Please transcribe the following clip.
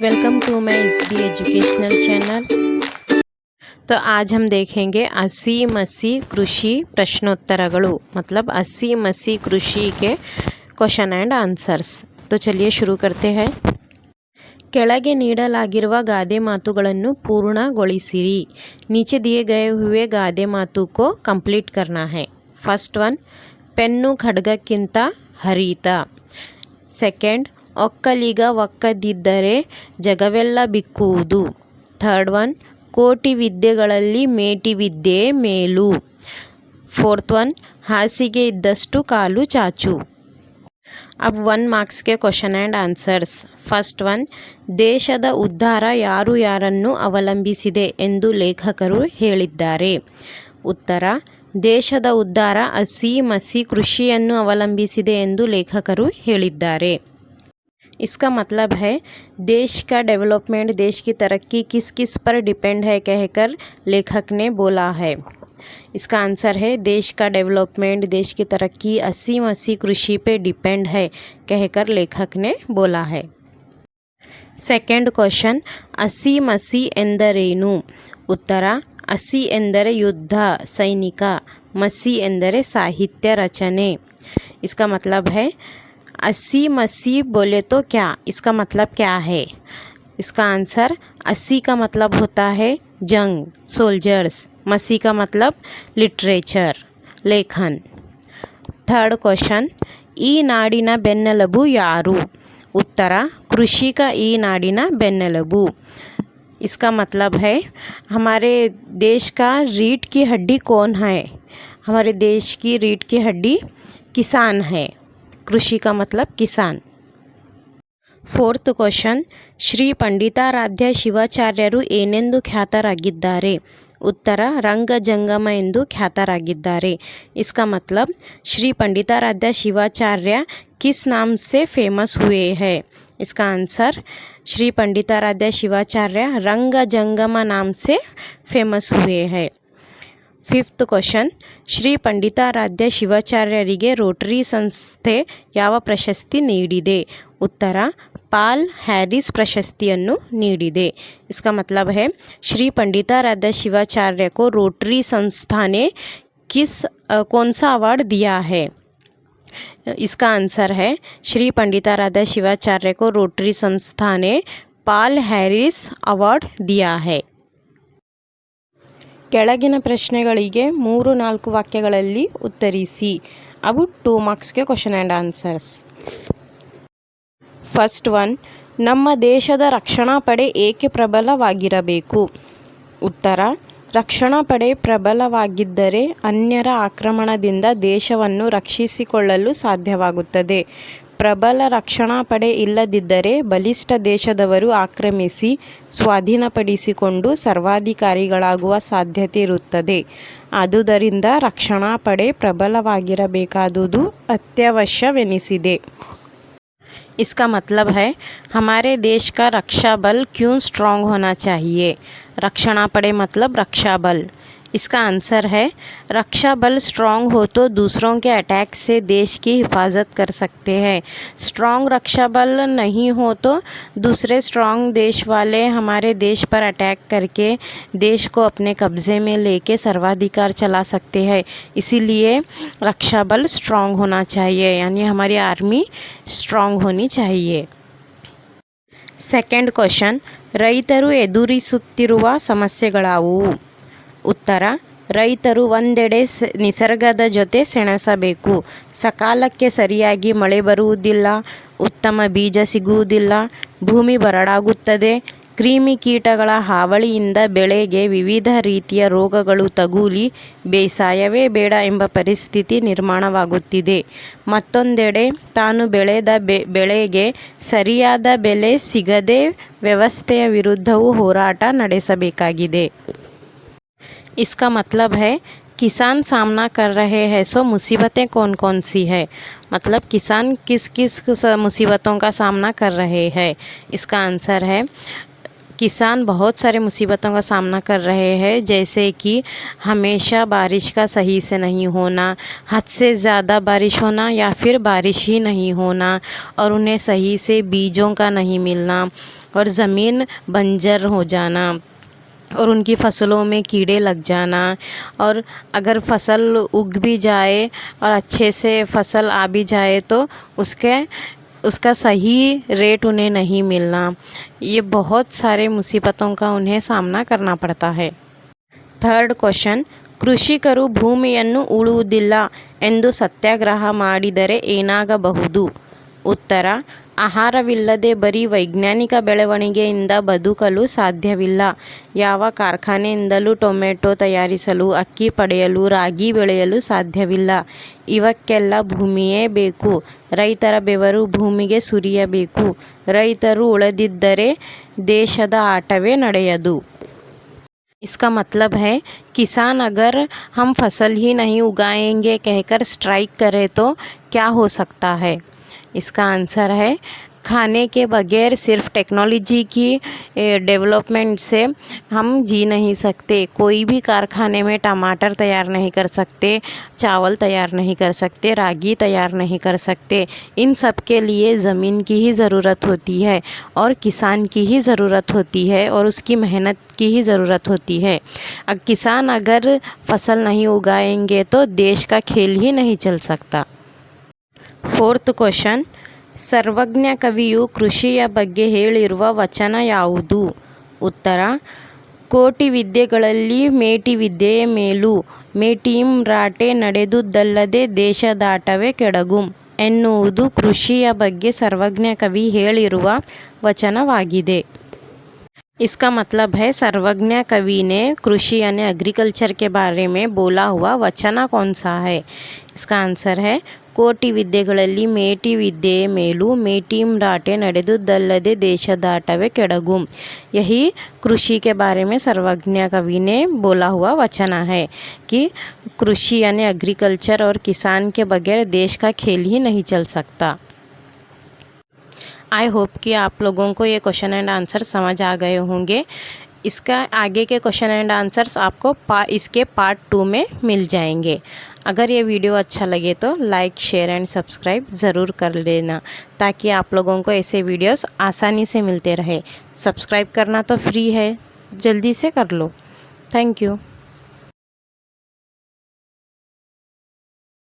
Welcome to my S B educational channel. तो आज हम देखेंगे असी मसी कृषि प्रश्नोत्तर मतलब असी मसी कृषि के क्वेश्चन एंड आंसर्स तो चलिए शुरू करते हैं। ಕೆಳಗೆ गादे ಗಾದೆ ಮಾತುಗಳನ್ನು नीचे दिए गए हुए गादे मातु को कंप्लीट करना है फ़र्स्ट वन पेन्नु ಖಡ್ಗಕ್ಕಿಂತ हरीता सेकेंड ಒಕ್ಕಲಿಗ ಒಕ್ಕದಿದ್ದರೆ ಜಗವೆಲ್ಲ ಬಿಕ್ಕುವುದು. ಥರ್ಡ್ ಒನ್, ಕೋಟಿ ವಿದ್ಯೆಗಳಲ್ಲಿ ಮೇಟಿ ವಿದ್ಯೆ ಮೇಲು. ಫೋರ್ತ್ ಒನ್, ಹಾಸಿಗೆ ಇದ್ದಷ್ಟು ಕಾಲು ಚಾಚು. ಅಬ್ one ಮಾರ್ಕ್ಸ್ಗೆ question and answers. First one, ದೇಶದ ಉದ್ಧಾರ ಯಾರು ಯಾರನ್ನು ಅವಲಂಬಿಸಿದೆ ಎಂದು ಲೇಖಕರು ಹೇಳಿದ್ದಾರೆ. ಉತ್ತರ, ದೇಶದ ಉದ್ಧಾರ ಹಸಿ ಮಸಿ ಕೃಷಿಯನ್ನು ಅವಲಂಬಿಸಿದೆ ಎಂದು ಲೇಖಕರು ಹೇಳಿದ್ದಾರೆ. इसका मतलब है देश का डेवलपमेंट देश की तरक्की किस किस पर डिपेंड है कहकर लेखक ने बोला है इसका आंसर है देश का डेवलपमेंट देश की तरक्की अस्सी मसी कृषि पे डिपेंड है कहकर लेखक ने बोला है ಸೆಕೆಂಡ್ ಕ್ವಶನ್ ಅಸಿ ಮಸಿ ಎಂದರೇನು ಉತ್ತರ ಅಸಿ ಎಂದರೆ ಯುದ್ಧ ಸೈನಿಕ ಮಸಿ ಎಂದರೆ ಸಾಹಿತ್ಯ ರಚನೆ इसका मतलब है अस्सी मसी बोले तो क्या इसका मतलब क्या है इसका आंसर अस्सी का मतलब होता है जंग सोल्जर्स मसी का मतलब लिटरेचर लेखन ಥರ್ಡ್ ಕ್ವಶನ್ ಈ ನಾಡಿನ ಬೆನ್ನೆಲುಬು ಯಾರು ಉತ್ತರ ಕೃಷಿಕ ಈ ನಾಡಿನ ಬೆನ್ನೆಲುಬು इसका मतलब है हमारे देश का रीढ़ की हड्डी कौन है हमारे देश की रीढ़ की हड्डी किसान है कृषि का मतलब किसान ಫೋರ್ತ್ ಕ್ವಶನ್ ಶ್ರೀ ಪಂಡಿತಾರಾಧ್ಯ ಶಿವಾಚಾರ್ಯರು ಏನೆಂದು ಖ್ಯಾತರಾಗಿದ್ದಾರೆ ಉತ್ತರ ರಂಗ ಜಂಗಮ ಎಂದು ಖ್ಯಾತರಾಗಿದ್ದಾರೆ इसका मतलब श्री पंडिताराध्य शिवाचार्य किस नाम से फेमस हुए हैं इसका आंसर श्री पंडिताराध्य शिवाचार्य रंग जंगम नाम से फेमस हुए हैं fifth question Shri Panditaradhya ಶಿವಾಚಾರ್ಯರಿಗೆ Rotary ಸಂಸ್ಥೆ ಯಾವ ಪ್ರಶಸ್ತಿ ನೀಡಿದೆ ಉತ್ತರ ಪಾಲ್ ಹ್ಯಾರಿಸ್ ಪ್ರಶಸ್ತಿಯನ್ನು ನೀಡಿದೆ इसका मतलब है श्री पंडिताराध्य शिवाचार्य को रोटरी संस्था ने किस अ, कौन सा अवार्ड दिया है इसका आंसर है श्री पंडिताराध्य शिवाचार्य को रोटरी संस्था ने पाल हैरिस अवार्ड दिया है ಕೆಳಗಿನ ಪ್ರಶ್ನೆಗಳಿಗೆ ಮೂರು ನಾಲ್ಕು ವಾಕ್ಯಗಳಲ್ಲಿ ಉತ್ತರಿಸಿ. ಅವು two ಮಾರ್ಕ್ಸ್ಗೆ question and answers first one ನಮ್ಮ ದೇಶದ ರಕ್ಷಣಾ ಪಡೆ ಏಕೆ ಪ್ರಬಲವಾಗಿರಬೇಕು? ಉತ್ತರ, ರಕ್ಷಣಾ ಪಡೆ ಪ್ರಬಲವಾಗಿದ್ದರೆ ಅನ್ಯರ ಆಕ್ರಮಣದಿಂದ ದೇಶವನ್ನು ರಕ್ಷಿಸಿಕೊಳ್ಳಲು ಸಾಧ್ಯವಾಗುತ್ತದೆ. ಪ್ರಬಲ ರಕ್ಷಣಾ ಪಡೆ ಇಲ್ಲದಿದ್ದರೆ ಬಲಿಷ್ಠ ದೇಶದವರು ಆಕ್ರಮಿಸಿ ಸ್ವಾಧೀನಪಡಿಸಿಕೊಂಡು ಸರ್ವಾಧಿಕಾರಿಗಳಾಗುವ ಸಾಧ್ಯತೆ ಇರುತ್ತದೆ ಆದುದರಿಂದ ರಕ್ಷಣಾ ಪಡೆ ಪ್ರಬಲವಾಗಿರಬೇಕಾದುದು ಅತ್ಯವಶ್ಯವೆನಿಸಿದೆ इसका मतलब है हमारे देश का रक्षा बल क्यों स्ट्रांग होना चाहिए रक्षणा पड़े मतलब रक्षा बल इसका आंसर है रक्षा बल स्ट्रांग हो तो दूसरों के अटैक से देश की हिफाजत कर सकते हैं स्ट्रांग रक्षा बल नहीं हो तो दूसरे स्ट्रांग देश वाले हमारे देश पर अटैक करके देश को अपने कब्ज़े में लेके सर्वाधिकार चला सकते हैं इसीलिए रक्षा बल स्ट्रांग होना चाहिए यानी हमारी आर्मी स्ट्रांग होनी चाहिए ಸೆಕೆಂಡ್ ಕ್ವಶನ್ ರೈತರು ಎದುರಿಸುತ್ತಿರುವ ಸಮಸ್ಯೆಗಳಾವುವು ಉತ್ತರ, ರೈತರು ಒಂದೆಡೆ ನಿಸರ್ಗದ ಜೊತೆ ಸೆಣಸಬೇಕು. ಸಕಾಲಕ್ಕೆ ಸರಿಯಾಗಿ ಮಳೆ ಬರುವುದಿಲ್ಲ, ಉತ್ತಮ ಬೀಜ ಸಿಗುವುದಿಲ್ಲ, ಭೂಮಿ ಬರಡಾಗುತ್ತದೆ. ಕ್ರಿಮಿಕೀಟಗಳ ಹಾವಳಿಯಿಂದ ಬೆಳೆಗೆ ವಿವಿಧ ರೀತಿಯ ರೋಗಗಳು ತಗೂಲಿ, ಬೇಸಾಯವೇ ಬೇಡ ಎಂಬ ಪರಿಸ್ಥಿತಿ ನಿರ್ಮಾಣವಾಗುತ್ತಿದೆ. ಮತ್ತೊಂದೆಡೆ, ತಾನು ಬೆಳೆದ ಬೆಳೆಗೆ ಸರಿಯಾದ ಬೆಲೆ ಸಿಗದೆ ವ್ಯವಸ್ಥೆಯ ವಿರುದ್ಧವೂ ಹೋರಾಟ ನಡೆಸಬೇಕಾಗಿದೆ. इसका मतलब है, किसान सामना कर रहे हैं, सो मुसीबतें कौन कौन सी है? मतलब किसान किस किस मुसीबतों का सामना कर रहे हैं? इसका आंसर है, किसान बहुत सारे मुसीबतों का सामना कर रहे हैं, जैसे कि हमेशा बारिश का सही से नहीं होना, हद से ज़्यादा बारिश होना या फिर बारिश ही नहीं होना और उन्हें सही से बीजों का नहीं मिलना और ज़मीन बंजर हो जाना। और उनकी फसलों में कीड़े लग जाना और अगर फसल उग भी जाए और अच्छे से फसल आ भी जाए तो उसके उसका सही रेट उन्हें नहीं मिलना ये बहुत सारे मुसीबतों का उन्हें सामना करना पड़ता है ಥರ್ಡ್ ಕ್ವಶನ್ ಕೃಷಿಕರು ಭೂಮಿಯನ್ನು ಉಳುವುದಿಲ್ಲ ಎಂದು ಸತ್ಯಾಗ್ರಹ ಮಾಡಿದರೆ ಏನಾಗಬಹುದು ಉತ್ತರ ಆಹಾರವಿಲ್ಲದೆ ಬರೀ ವೈಜ್ಞಾನಿಕ ಬೆಳವಣಿಗೆಯಿಂದ ಬದುಕಲು ಸಾಧ್ಯವಿಲ್ಲ ಯಾವ ಕಾರ್ಖಾನೆಯಿಂದಲೂ ಟೊಮೆಟೊ ತಯಾರಿಸಲು ಅಕ್ಕಿ ಪಡೆಯಲು ರಾಗಿ ಬೆಳೆಯಲು ಸಾಧ್ಯವಿಲ್ಲ ಇವಕ್ಕೆಲ್ಲ ಭೂಮಿಯೇ ಬೇಕು ರೈತರ ಬೆವರು ಭೂಮಿಗೆ ಸುರಿಯಬೇಕು ರೈತರು ಉಳಿದಿದ್ದರೆ ದೇಶದ ಆಟವೇ ನಡೆಯದು इसका मतलब है किसान अगर हम फसल ही नहीं उगाएंगे कहकर स्ट्राइक करे तो क्या हो सकता है इसका आंसर है। खाने के बगैर सिर्फ़ टेक्नोलॉजी की डेवलपमेंट से हम जी नहीं सकते। कोई भी कारखाने में टमाटर तैयार नहीं कर सकते, चावल तैयार नहीं कर सकते, रागी तैयार नहीं कर सकते। इन सब के लिए ज़मीन की ही ज़रूरत होती है और किसान की ही ज़रूरत होती है और उसकी मेहनत की ही ज़रूरत होती है। अब किसान अगर फ़सल नहीं उगाएँगे तो देश का खेल ही नहीं चल सकता। ಫೋರ್ತ್ ಕ್ವಶನ್ ಸರ್ವಜ್ಞ ಕವಿಯು ಕೃಷಿಯ ಬಗ್ಗೆ ಹೇಳಿರುವ ವಚನ ಯಾವುದು ಉತ್ತರ ಕೋಟಿ ವಿದ್ಯೆಗಳಲ್ಲಿ ಮೇಟಿ ವಿದ್ಯೆಯೇ ಮೇಲು ಮೇಟಿಂ ರಾಟೆ ನಡೆದುದಲ್ಲದೆ ದೇಶದಾಟವೇ ಕೆಡಗುಂ ಎನ್ನುವುದು ಕೃಷಿಯ ಬಗ್ಗೆ ಸರ್ವಜ್ಞ ಕವಿ ಹೇಳಿರುವ ವಚನವಾಗಿದೆ इसका मतलब है सर्वज्ञ कवि ने कृषि यानी एग्रीकल्चर के बारे में बोला हुआ वचना कौन सा है इसका आंसर है ಕೋಟಿ ವಿದ್ಯೆಗಳಲ್ಲಿ ಮೇಟಿ ವಿದ್ಯೆಯೇ ಮೇಲು ಮೇಟಿಂ ರಾಟೆ ನಡೆದುದಲ್ಲದೆ देशदाटवे ಕೆಡಗುಂ यही कृषि के बारे में सर्वज्ञ कवि ने बोला हुआ वचना है कि कृषि यानी एग्रीकल्चर और किसान के बगैर देश का खेल ही नहीं चल सकता आई होप कि आप लोगों को ये क्वेश्चन एंड आंसर समझ आ गए होंगे इसका आगे के क्वेश्चन एंड आंसर्स आपको पा, इसके पार्ट टू में मिल जाएँगे। अगर ये वीडियो अच्छा लगे तो लाइक शेयर एंड सब्सक्राइब ज़रूर कर लेना, ताकि आप लोगों को ऐसे वीडियोस आसानी से मिलते रहे। सब्सक्राइब करना तो फ्री है, जल्दी से कर लो। Thank you